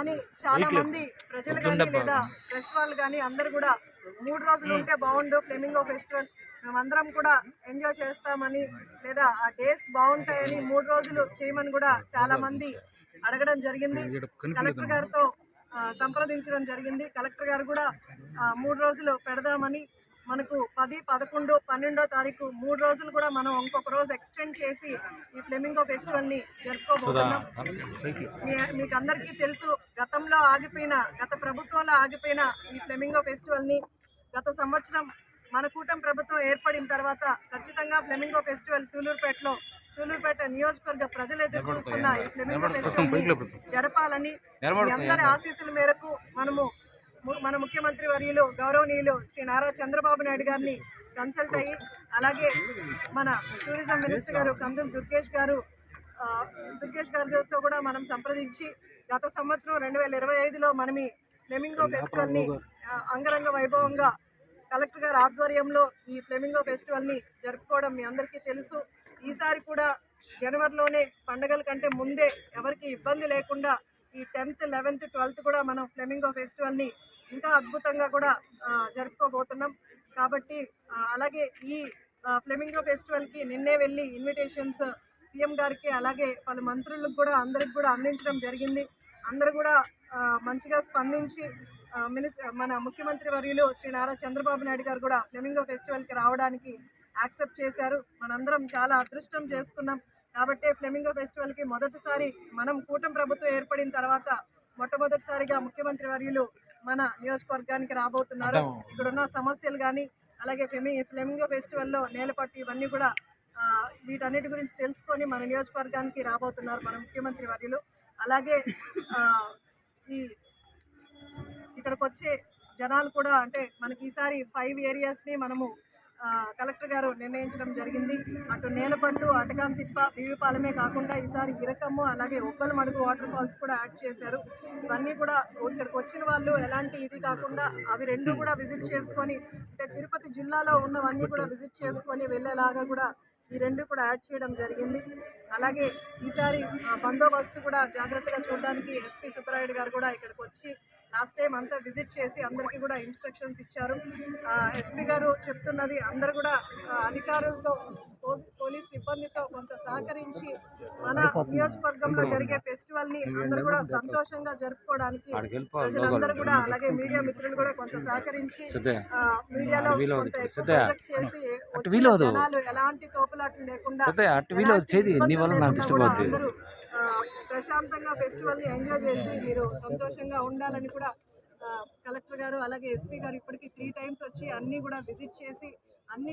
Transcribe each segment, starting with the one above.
కానీ చాలా మంది ప్రజలు కానీ లేదా ప్రెస్ వాళ్ళు కానీ అందరు కూడా మూడు రోజులు ఉంటే బాగుండు ఫ్లెమింగో ఫెస్టివల్ మేమందరం కూడా ఎంజాయ్ చేస్తామని లేదా ఆ డేస్ బాగుంటాయని మూడు రోజులు చేయమని కూడా చాలా మంది అడగడం జరిగింది. కలెక్టర్ గారితో సంప్రదించడం జరిగింది. కలెక్టర్ గారు కూడా మూడు రోజులు పెడదామని మనకు పది పదకొండు పన్నెండో తారీఖు మూడు రోజులు కూడా మనం ఇంకొక రోజు ఎక్స్టెండ్ చేసి ఈ ఫ్లెమింగో ఫెస్టివల్ని జరుపుకోబోతున్నాం. మీకు అందరికీ తెలుసు గతంలో ఆగిపోయిన గత ప్రభుత్వంలో ఆగిపోయిన ఈ ఫ్లెమింగో ఫెస్టివల్ని గత సంవత్సరం మన కూటమి ప్రభుత్వం ఏర్పడిన తర్వాత ఖచ్చితంగా ఫ్లెమింగో ఫెస్టివల్ సూలూరుపేటలో సూలూరుపేట నియోజకవర్గ ప్రజలు ఎదురు చూస్తున్న ఈ ఫ్లెమింగో ఫెస్టివల్ జరపాలని అందరి ఆశీస్సుల మేరకు మనము మన ముఖ్యమంత్రి వర్యులు గౌరవనీయులు శ్రీ నారా చంద్రబాబు నాయుడు గారిని కన్సల్ట్ అయ్యి అలాగే మన టూరిజం మినిస్టర్ గారు కందుల దుర్గేష్ గారు దుర్గేష్ గారితో కూడా మనం సంప్రదించి గత సంవత్సరం రెండు వేల ఇరవై ఐదులో మనం ఈ ఫ్లెమింగో ఫెస్టివల్ని అంగరంగ వైభవంగా కలెక్టర్ గారి ఆధ్వర్యంలో ఈ ఫ్లెమింగో ఫెస్టివల్ని జరుపుకోవడం మీ అందరికీ తెలుసు. ఈసారి కూడా జనవరిలోనే పండగల కంటే ముందే ఎవరికి ఇబ్బంది లేకుండా ఈ టెన్త్ లెవెన్త్ ట్వెల్త్ కూడా మనం ఫ్లెమింగో ఫెస్టివల్ని ఇంకా అద్భుతంగా కూడా జరుపుకోబోతున్నాం. కాబట్టి అలాగే ఈ ఫ్లెమింగో ఫెస్టివల్కి నిన్నే వెళ్ళి ఇన్విటేషన్స్ సీఎం గారికి అలాగే పలు మంత్రులకు కూడా అందరికి కూడా అందించడం జరిగింది. అందరూ కూడా మంచిగా స్పందించి మినిస్ మన ముఖ్యమంత్రి వర్యులు శ్రీ నారా చంద్రబాబు నాయుడు గారు కూడా ఫ్లెమింగో ఫెస్టివల్కి రావడానికి యాక్సెప్ట్ చేశారు. మనందరం చాలా అదృష్టం చేసుకున్నాం. కాబట్టి ఫ్లెమింగో ఫెస్టివల్కి మొదటిసారి మనం కూటమి ప్రభుత్వం ఏర్పడిన తర్వాత మొట్టమొదటిసారిగా ముఖ్యమంత్రి వర్యులు మన నియోజకవర్గానికి రాబోతున్నారు. ఇక్కడున్న సమస్యలు కానీ అలాగే ఫెమి ఫ్లెమింగో ఫెస్టివల్లో నేలపట్టు ఇవన్నీ కూడా వీటన్నిటి గురించి తెలుసుకొని మన నియోజకవర్గానికి రాబోతున్నారు మన ముఖ్యమంత్రి వర్యులు. అలాగే ఈ ఇక్కడికి వచ్చే జనాలు కూడా అంటే మనకి ఈసారి ఫైవ్ ఏరియాస్ని మనము కలెక్టర్ గారు నిర్ణయించడం జరిగింది. అటు నేలపట్టు అటకాం తిప్ప వివిపాలమే కాకుండా ఈసారి ఇరకమ్ము అలాగే ఒక్కల మడుగు వాటర్ ఫాల్స్ కూడా యాడ్ చేశారు. ఇవన్నీ కూడా ఇక్కడికి వచ్చిన వాళ్ళు ఎలాంటి ఇది కాకుండా అవి రెండు కూడా విజిట్ చేసుకొని అంటే తిరుపతి జిల్లాలో ఉన్నవన్నీ కూడా విజిట్ చేసుకొని వెళ్ళేలాగా కూడా ఈ రెండు కూడా యాడ్ చేయడం జరిగింది. అలాగే ఈసారి బందోబస్తు కూడా జాగ్రత్తగా చూడడానికి ఎస్పీ సుబ్బరాయుడు గారు కూడా ఇక్కడికి వచ్చి లాస్ట్ టైం అంతా విజిట్ చేసి అందరికీ కూడా ఇన్స్ట్రక్షన్స్ ఇచ్చారు. ఎస్పీ గారు చెప్తున్నది అందరు కూడా అధికారులతో పో- పోలీస్ సిబ్బందితో కొంత సహకరించి మన నియోజకవర్గంలో జరిగే ఫెస్టివల్ని అందరూ కూడా సంతోషంగా జరుపుకోవడానికి ప్రజలందరూ కూడా అలాగే మీడియా మిత్రులు కూడా కొంత సహకరించి మీడియాలో చేసి జనాలు ఎలాంటి తోపులాట్లు లేకుండా అందరూ ప్రశాంతంగా ఫెస్టివల్ని ఎంజాయ్ చేసి మీరు సంతోషంగా ఉండాలని కూడా కలెక్టర్ గారు అలాగే ఎస్పీ గారు ఇప్పటికి త్రీ టైమ్స్ వచ్చి అన్ని కూడా విజిట్ చేసి అన్ని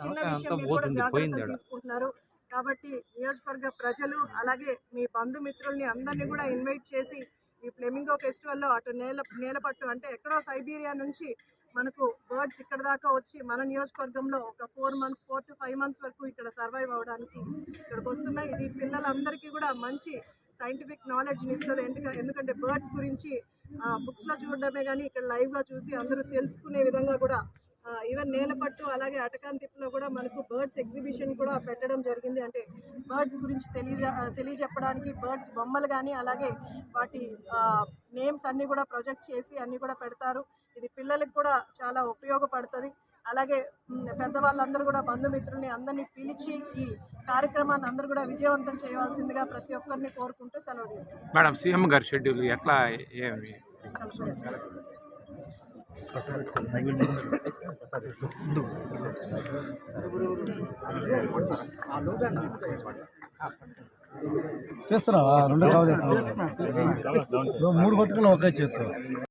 చిన్న విషయం కూడా జాగ్రత్తలు తీసుకుంటున్నారు. కాబట్టి నియోజకవర్గ ప్రజలు అలాగే మీ బంధుమిత్రుల్ని అందరినీ కూడా ఇన్వైట్ చేసి ఈ ఫ్లెమింగో ఫెస్టివల్లో అటు నేల నేలపట్టు అంటే ఎక్కడో సైబీరియా నుంచి మనకు బర్డ్స్ ఇక్కడ దాకా వచ్చి మన నియోజకవర్గంలో ఒక four months four to five months వరకు ఇక్కడ సర్వైవ్ అవ్వడానికి ఇక్కడికి వస్తున్నాయి. ఇది పిల్లలందరికీ కూడా మంచి సైంటిఫిక్ నాలెడ్జ్ని ఇస్తుంది. ఎందుకంటే ఎందుకంటే బర్డ్స్ గురించి బుక్స్లో చూడడమే కానీ ఇక్కడ లైవ్గా చూసి అందరూ తెలుసుకునే విధంగా కూడా ఈవెన్ నేలపట్టు అలాగే అటకాన్ తిప్పులో కూడా మనకు బర్డ్స్ ఎగ్జిబిషన్ కూడా పెట్టడం జరిగింది. అంటే బర్డ్స్ గురించి తెలియ తెలియజెప్పడానికి బర్డ్స్ బొమ్మలు కానీ అలాగే వాటి నేమ్స్ అన్నీ కూడా ప్రొజెక్ట్ చేసి అన్నీ కూడా పెడతారు. ఇది పిల్లలకు కూడా చాలా ఉపయోగపడుతుంది. అలాగే పెద్దవాళ్ళందరూ కూడా బంధుమిత్రుల్ని అందరినీ పిలిచి ఈ కార్యక్రమాన్ని అందరూ కూడా విజయవంతం చేయవలసిందిగా ప్రతి ఒక్కరిని కోరుకుంటూ సెలవు తీసుకుంటాం మేడం సీఎం గారి షెడ్యూల్ ఎట్లా ఏమి? చేస్తున్నావా? రెండు కావాలి? మూడు పట్టుకుని ఒకే చేస్తావు